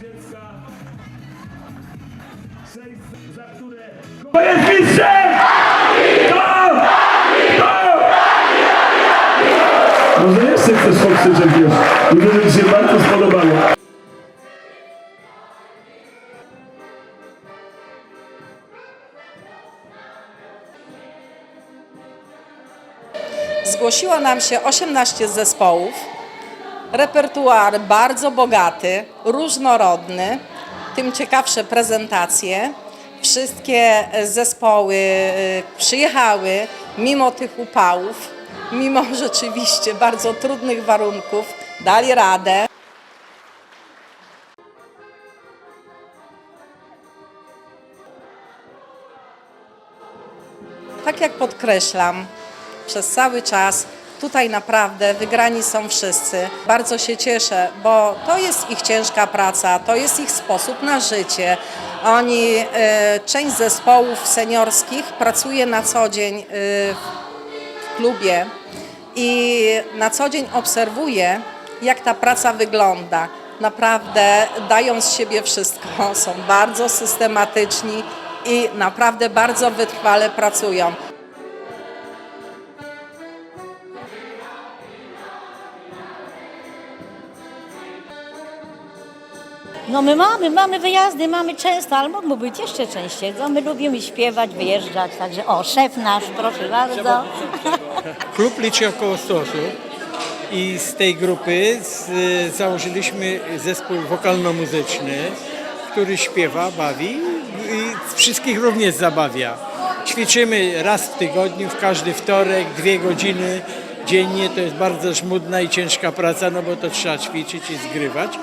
dziecka, za które... To jest mistrzem! Może jeszcze chcesz pokrzyczeć już. Widzę, że Ci się bardzo spodobało. Zgłosiło nam się 18 zespołów. Repertuar bardzo bogaty, różnorodny, tym ciekawsze prezentacje. Wszystkie zespoły y, przyjechały mimo tych upałów, mimo rzeczywiście bardzo trudnych warunków, dali radę. Tak jak podkreślam, przez cały czas tutaj naprawdę wygrani są wszyscy. Bardzo się cieszę, bo to jest ich ciężka praca, to jest ich sposób na życie. Oni, e, część zespołów seniorskich pracuje na co dzień e, klubie i na co dzień obserwuję, jak ta praca wygląda. Naprawdę dają z siebie wszystko, są bardzo systematyczni i naprawdę bardzo wytrwale pracują. No my mamy, mamy wyjazdy, mamy często, ale mógłby być jeszcze częściej. No, my lubimy śpiewać, wyjeżdżać, także o, szef nasz, proszę bardzo. Klub liczy około 100 osób i z tej grupy z, założyliśmy zespół wokalno-muzyczny, który śpiewa, bawi i wszystkich również zabawia. Ćwiczymy raz w tygodniu, w każdy wtorek, dwie godziny dziennie. To jest bardzo żmudna i ciężka praca, no bo to trzeba ćwiczyć i zgrywać.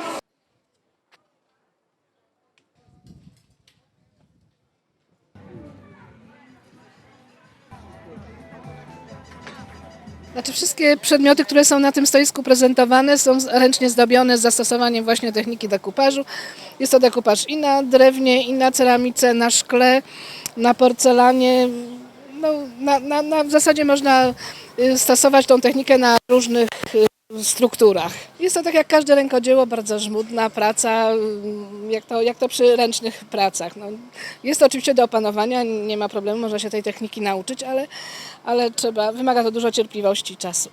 Znaczy wszystkie przedmioty, które są na tym stoisku prezentowane są ręcznie zdobione z zastosowaniem właśnie techniki dekupażu. Jest to dekupaż i na drewnie, i na ceramice, na szkle, na porcelanie. No, na, na, na, w zasadzie można y, stosować tą technikę na różnych y, strukturach. Jest to tak jak każde rękodzieło, bardzo żmudna praca, y, jak to, jak to przy ręcznych pracach. No, jest to oczywiście do opanowania, nie ma problemu, można się tej techniki nauczyć, ale, ale trzeba, wymaga to dużo cierpliwości i czasu.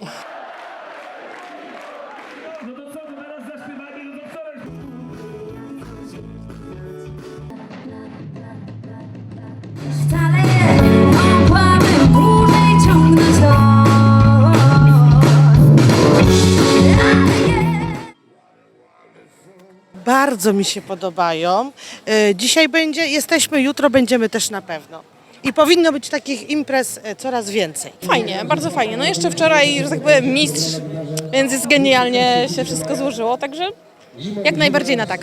Bardzo mi się podobają. E, Dzisiaj będzie, jesteśmy, jutro będziemy też na pewno. I powinno być takich imprez e, coraz więcej. Fajnie, bardzo fajnie. No jeszcze wczoraj, że tak powiem, mistrz, więc jest genialnie się wszystko złożyło, także jak najbardziej na tak.